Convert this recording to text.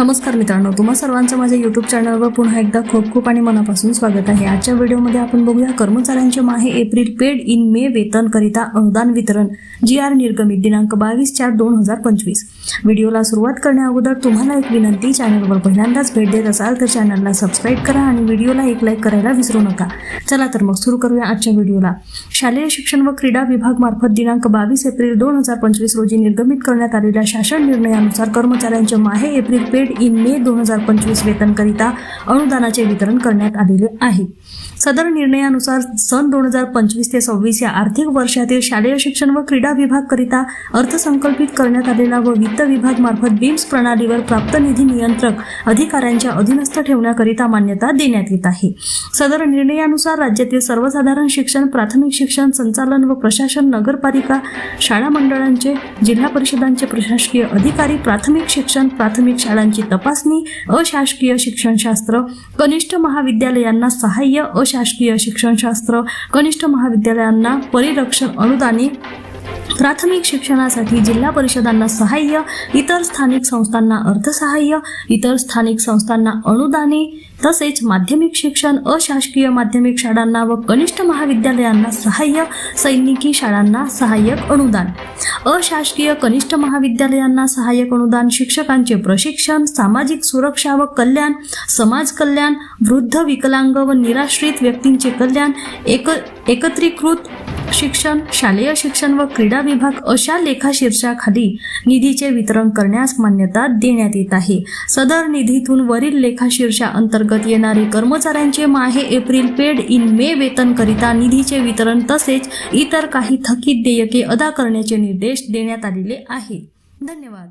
नमस्कार मित्रांनो तुम्हा सर्वांचं माझ्या युट्यूब चॅनलवर पुन्हा एकदा खूप खूप आणि मनापासून स्वागत आहे. आजच्या व्हिडिओमध्ये आपण बघूया कर्मचाऱ्यांचे माहे एप्रिल पेड इन मे वेतन करिता अनुदान वितरण जी आर निर्गमित दिनांक बावीस चार दोन हजार पंचवीस. व्हिडिओला सुरुवात करण्याअगोदर तुम्हाला एक विनंती चॅनलवर पहिल्यांदाच भेट देत असाल तर चॅनलला सबस्क्राईब करा आणि व्हिडिओला एक लाईक करायला विसरू नका. चला तर मग सुरू करूया आजच्या व्हिडिओला. शालेय शिक्षण व क्रीडा विभाग मार्फत दिनांक बावीस एप्रिल दोन हजार पंचवीस रोजी निर्गमित करण्यात आलेल्या शासन निर्णयानुसार कर्मचाऱ्यांचे माहे एप्रिल पेड इन मे दोन हजार पंचवीस वेतनकरिता अनुदानाचे वितरण करण्यात आलेले आहे. सदर निर्णयानुसार सन दोन हजार पंचवीस ते सव्वीस या आर्थिक वर्षातील शालेय शिक्षण व क्रीडा विभागकरिता अर्थसंकल्पित करण्यात आलेला व वित्त विभाग मार्फत बीम्स प्रणालीवर प्राप्त निधी नियंत्रक अधिकाऱ्यांच्या अधीनस्थ ठेवण्याकरिता मान्यता देण्यात येत आहे. सदर निर्णयानुसार राज्यातील सर्वसाधारण शिक्षण प्राथमिक शिक्षण संचालन व प्रशासन नगरपालिका शाळा मंडळांचे जिल्हा परिषदांचे प्रशासकीय अधिकारी प्राथमिक शिक्षण प्राथमिक शाळांची तपासणी अशासकीय शिक्षणशास्त्र कनिष्ठ महाविद्यालयांना सहाय्य अशासकीय शिक्षणशास्त्र कनिष्ठ महाविद्यालयांना परिरक्षण अनुदानी प्राथमिक शिक्षणासाठी जिल्हा परिषदांना सहाय्य इतर स्थानिक संस्थांना अर्थसहाय्य इतर स्थानिक संस्थांना अनुदाने तसेच माध्यमिक शिक्षण अशासकीय माध्यमिक शाळांना व कनिष्ठ महाविद्यालयांना सहाय्य सैनिकी शाळांना सहाय्यक अनुदान. अशासकीय कनिष्ठ महाविद्यालयांना सहाय्यक अनुदान शिक्षकांचे प्रशिक्षण सामाजिक सुरक्षा व कल्याण समाज कल्याण वृद्ध विकलांग व निराश्रित व्यक्तींचे कल्याण एक एकत्रीकृत शिक्षण शालेय शिक्षण व क्रीडा विभाग अशा लेखाशीर्षाखाली निधीचे वितरण करण्यास मान्यता देण्यात येत आहे. सदर निधीतून वरील लेखाशीर्षा अंतर्गत येणारे कर्मचाऱ्यांचे माहे एप्रिल पेड इन मे वेतन करिता निधीचे वितरण तसेच इतर काही थकीत देयके अदा करण्याचे निर्देश देण्यात आलेले आहेत. धन्यवाद.